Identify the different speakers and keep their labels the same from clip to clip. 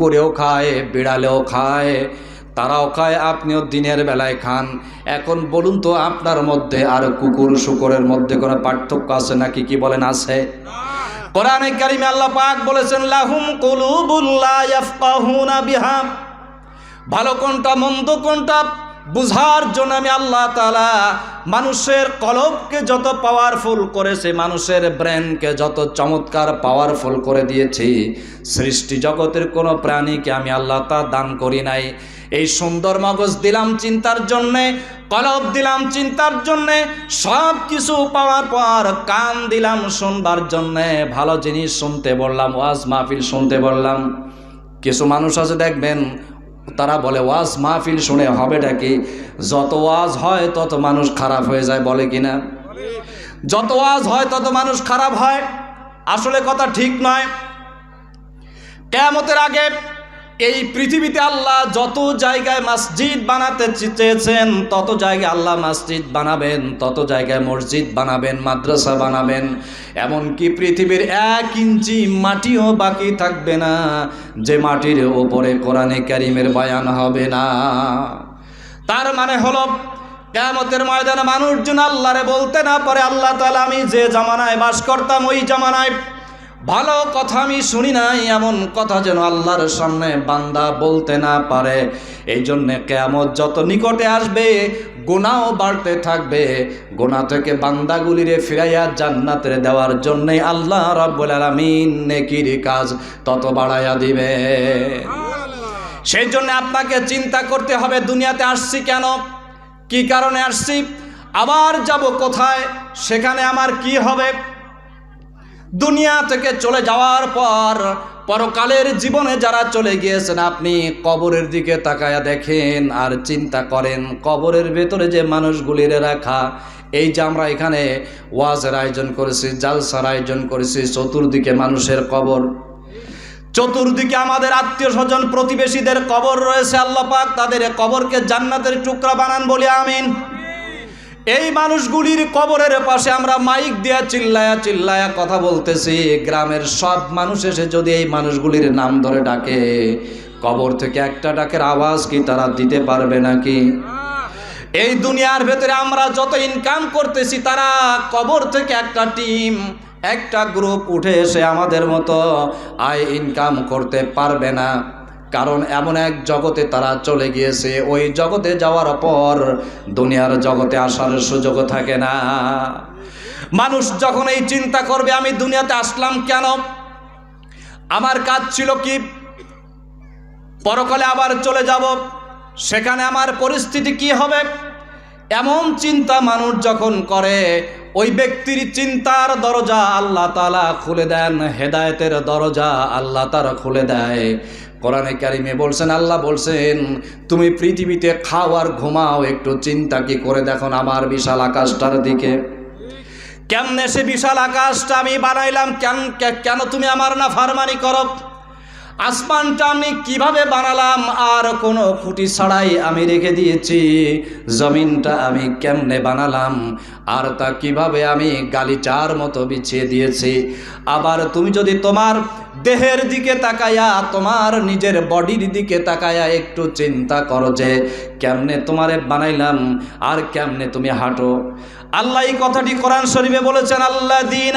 Speaker 1: কুকুরেও খায়, বিড়ালেও খায়, তারাও খায়, আপনিও দিনের বেলায় খান। এখন বলুন তো, আপনার মধ্যে আর কুকুর শুকুরের মধ্যে কোনো পার্থক্য আছে নাকি? কি বলেন, আছে? কোরআনে কারিমে আল্লাহ পাক বলেছেন, লাহুম কুলুবুল্লাহ ভালো কোনটা, মন্দ কোনটা? বুঝার জন্য আমি আল্লাহ তালা মানুষের কলবকে যত পাওয়ারফুল করেছে, মানুষের ব্রেনকে যত চমৎকার পাওয়ারফুল করে দিয়েছি, সৃষ্টি জগতের কোনো প্রাণীকে আমি আল্লাহ তা দান করি নাই। এই সুন্দর মগজ দিলাম চিন্তার জন্যে, কলব দিলাম চিন্তার জন্যে সব কিছু পাওয়ার পর কান দিলাম শুনবার জন্যে, ভালো জিনিস শুনতে বললাম, ওয়াজ মাহফিল শুনতে বললাম। কিছু মানুষ আছে দেখবেন তারা বলে, ওয়াজ মাহফিল শুনে হবেটা কি? যত ওয়াজ হয় তত মানুষ খারাপ হয়ে যায়। বলে কিনা যত ওয়াজ হয় তত মানুষ খারাপ হয়। আসলে কথা ঠিক নয়। কেমতের আগে এই পৃথিবীতে আল্লাহ যত জায়গায় মসজিদ বানাতে চেয়েছেন, তত জায়গায় আল্লাহ মসজিদ বানাবেন, তত জায়গায় মসজিদ বানাবেন, মাদ্রাসা বানাবেন। এমনকি পৃথিবীর এক ইঞ্চি মাটিও বাকি থাকবে না, যে মাটির ওপরে কোরআনে কারিমের বয়ান হবে না। তার মানে হলো, কেয়ামতের ময়দানে মানুষজন আল্লাহরে বলতে না পারে, আল্লাহ তাআলা, আমি যে জামানায় বাস করতাম, ওই জামানায় ভালো কথা আমি শুনি নাই, এমন কথা যেন আল্লাহর সামনে বান্দা বলতে না পারে। এই জন্যে কেয়ামত যত নিকটে আসবে গোনাও বাড়তে থাকবে। গোনা থেকে বান্দাগুলিরে ফিরাইয়া জান্নাতের দেওয়ার জন্যে আল্লাহ রাব্বুল আলামিন নেকির কাজ তত বাড়াইয়া দিবে। সেই জন্য আপনাকে চিন্তা করতে হবে, দুনিয়াতে আসছি কেন? কি কারণে আসছি? আবার যাব কোথায়? সেখানে আমার কি হবে? দুনিয়া থেকে চলে যাওয়ার পর পরকালের জীবনে যারা চলে গিয়েছেন, আপনি কবরের দিকে তাকায়া দেখেন আর চিন্তা করেন, কবরের ভেতরে যে মানুষগুলির রাখা, এই যে আমরা এখানে ওয়াজের আয়োজন করেছি, জালসার আয়োজন করেছি, চতুর্দিকে মানুষের কবর। চতুর্দিকে আমাদের আত্মীয় স্বজন প্রতিবেশীদের কবর রয়েছে আল্লাপাক তাদের কবরকে জান্নাতের টুকরা বানান বলে, আমিন। এই মানুষগুলির কবরের পাশে আমরা মাইক দিয়া চিল্লায়া চিল্লায়া কথা বলতেছি। গ্রামের সব মানুষ এসে যদি এই মানুষগুলির নাম ধরে ডাকে, কবর থেকে একটা ডাকের আওয়াজ কি তারা দিতে পারবে নাকি? এই দুনিয়ার ভেতরে আমরা যত ইনকাম করতেছি, তারা কবর থেকে একটা টিম, একটা গ্রুপ উঠে এসে আমাদের মতো আয় ইনকাম করতে পারবে না। কারণ এমন এক জগতে তারা চলে গিয়েছে। ওই জগতে যাওয়ার পর দুনিয়ার জগতে আসার সুযোগ থাকে না। মানুষ যখন এই চিন্তা করবে, আমি দুনিয়াতে আসলাম কেন? আমার কাজ ছিল কি? পরকালে আবার চলে যাব। সেখানে আমার পরিস্থিতি কি হবে? এমন চিন্তা মানুষ যখন করে, ওই ব্যক্তির চিন্তার দরজা আল্লাহ তালা খুলে দেন, হেদায়তের দরজা আল্লাহ তারা খুলে দেয়। কোরআনে কারিমে বলছেন, আল্লাহ বলছেন, তুমি পৃথিবীতে খাও আর ঘুমাও, একটু চিন্তা কি করে দেখো আমার বিশাল আকাশটার দিকে? কেমনে সে বিশাল আকাশটা আমি বানাইলাম? কেন কেন তুমি আমার না ফারমানি করো? আসমানটা আমি কীভাবে বানালাম আর কোনো খুঁটি ছাড়াই আমি রেখে দিয়েছি। জমিনটা আমি কেমনে বানালাম আর তা কীভাবে আমি গালিচার মতো বিছিয়ে দিয়েছি। আবার তুমি যদি তোমার দেহের দিকে তাকায়া, তোমার নিজের বডির দিকে তাকায়া একটু চিন্তা করো যে কেমনে তোমারে বানাইলাম আর কেমনে তুমি হাঁটো। আল্লাহ এই কথাটি কোরআন শরীফে বলেছেন আল্লাহ দিন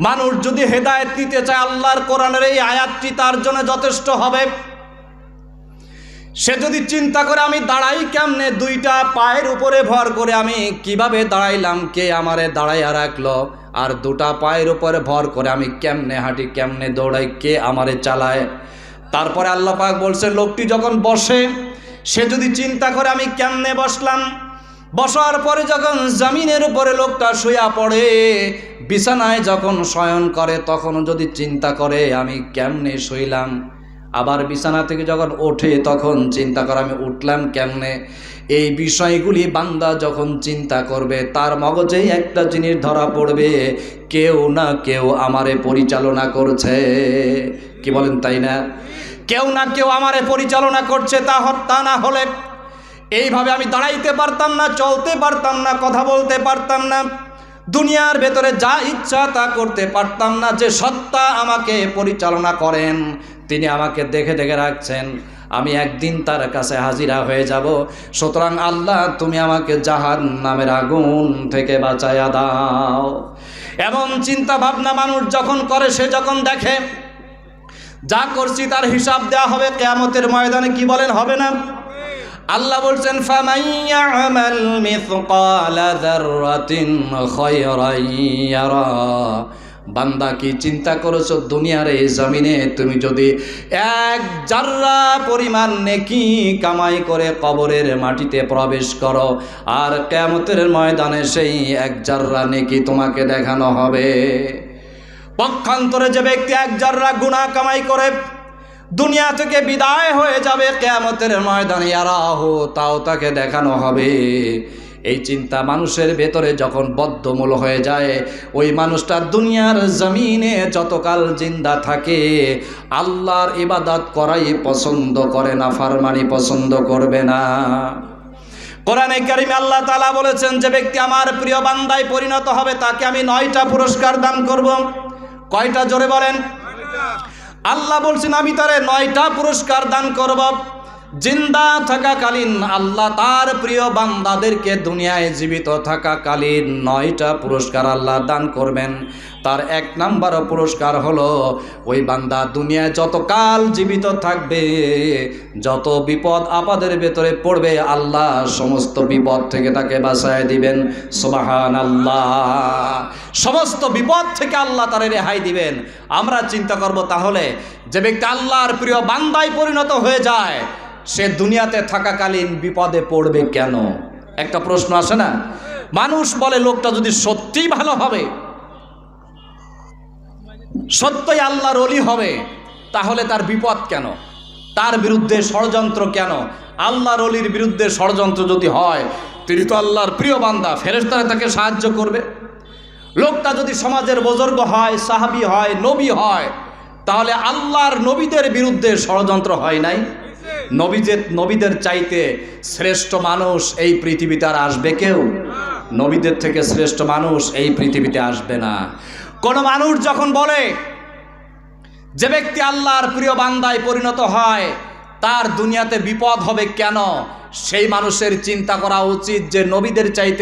Speaker 1: মানুষ যদি হেদায়েত নিতে চায় আল্লাহর কোরআনের এই আয়াতটি তার জন্য যথেষ্ট হবে। সে যদি চিন্তা করে, আমি দাঁড়াই কেমনে? দুইটা পায়ের উপরে ভর করে আমি কীভাবে দাঁড়াইলাম? কে আমারে দাঁড়াইয়া রাখল? আর দুটা পায়ের উপরে ভর করে আমি কেমনে হাঁটি, কেমনে দৌড়াই? কে আমারে চালায়? তারপরে আল্লাহ পাক বলছে, লোকটি যখন বসে, সে যদি চিন্তা করে, আমি কেমনে বসলাম? বসার পরে যখন জমিনের উপরে লোকটা শুয়া পড়ে, বিছানায় যখন শয়ন করে, তখন যদি চিন্তা করে, আমি কেমনে শুইলাম? আবার বিছানা থেকে যখন ওঠে, তখন চিন্তা করে, আমি উঠলাম কেমনে? এই বিষয়গুলি বান্দা যখন চিন্তা করবে, তার মগজেই একটা জিনিস ধরা পড়বে, কেউ না কেউ আমারে পরিচালনা করছে। কি বলেন তাই না? কেউ না কেউ আমারে পরিচালনা করছে, তা হ- তা না হলে এইভাবে আমি দাঁড়াইতে পারতাম না, চলতে পারতাম না, কথা বলতে পারতাম না। দুনিয়ার ভেতরে যা ইচ্ছা তা করতে পারতাম না, যে সত্তা আমাকে পরিচালনা করেন, তিনি আমাকে দেখে দেখে রাখছেন, আমি একদিন তার কাছে হাজিরা হয়ে যাব। সুতরাং আল্লাহ, তুমি আমাকে জাহান নামের আগুন থেকে বাঁচাইয়া দাও। এমন চিন্তা ভাবনা মানুষ যখন করে, সে যখন দেখে, যা করছি তার হিসাব দেওয়া হবে, কেয়ামতের ময়দানে কি বলেন হবে না। আল্লাহ বলছেন বান্দা কি চিন্তা করেছ, দুনিয়ার এই জমিনে? তুমি যদি এক জাররা পরিমাণ নেকি কামাই করে কবরের মাটিতে প্রবেশ করো, আর কেয়ামতের ময়দানে সেই এক জাররা নেকি তোমাকে দেখানো হবে। পক্ষান্তরে যে ব্যক্তি এক জাররা গুণা কামাই করে দুনিয়া থেকে বিদায় হয়ে যাবে কেয়ামতের ময়দানে। আরাহ তাও তাকে দেখানো হবে। এই চিন্তা মানুষের ভেতরে যখন বদ্ধমূল হয়ে যায়, ওই মানুষটা দুনিয়ার জমিনে যতকাল জিন্দা থাকে, আল্লাহর ইবাদত করাই পছন্দ করে না, ফারমানি পছন্দ করবে না। কোরআনে কারিমে আল্লাহ তালা বলেছেন, যে ব্যক্তি আমার প্রিয় বান্দায় পরিণত হবে, তাকে আমি নয়টা পুরস্কার দান করব। কয়টা? জোরে বলেন। আল্লাহ বলছেন আমি তারে নয়টা পুরস্কার দান করব। জিন্দা থাকাকালীন আল্লাহ তার প্রিয় বান্দাদেরকে দুনিয়ায় জীবিত থাকাকালীন নয়টা পুরস্কার আল্লাহ দান করবেন। তার এক নাম্বার পুরস্কার হলো, ওই বান্দা দুনিয়ায় যতকাল জীবিত থাকবে, যত বিপদ আপাদের ভেতরে পড়বে, আল্লাহ সমস্ত বিপদ থেকে তাকে বাঁচায় দিবেন। সুবাহান আল্লাহ সমস্ত বিপদ থেকে আল্লাহ তারে রেহাই দিবেন। আমরা চিন্তা করব তাহলে, যে ব্যক্তি আল্লাহর প্রিয় বান্দায় পরিণত হয়ে যায় সে দুনিয়াতে থাকাকালীন বিপদে পড়বে কেন? একটা প্রশ্ন আসে না? মানুষ বলে লোকটা যদি সত্যিই ভালো হবে, সত্যই আল্লাহর অলি হবে, তাহলে তার বিপদ কেন? তার বিরুদ্ধে ষড়যন্ত্র কেন? আল্লাহর অলির বিরুদ্ধে ষড়যন্ত্র যদি হয়, তিনি তো আল্লাহর প্রিয় বান্দা ফেরেস্তারা তাকে সাহায্য করবে। লোকটা যদি সমাজের বুজুর্গ হয়, সাহাবি হয়, নবী হয়, তাহলে আল্লাহর নবীদের বিরুদ্ধে ষড়যন্ত্র হয় নাই? নবীদের নবীদের চাইতে শ্রেষ্ঠ মানুষ এই পৃথিবীতে আর আসবে কেউ? নবীদের থেকে শ্রেষ্ঠ মানুষ এই পৃথিবীতে আসবে না। কোন মানুষ যখন বলে যে ব্যক্তি আল্লাহর প্রিয় বান্দায় পরিণত হয়, তার দুনিয়াতে বিপদ হবে কেন? সেই মানুষের চিন্তা করা উচিত যে নবীদের চাইতে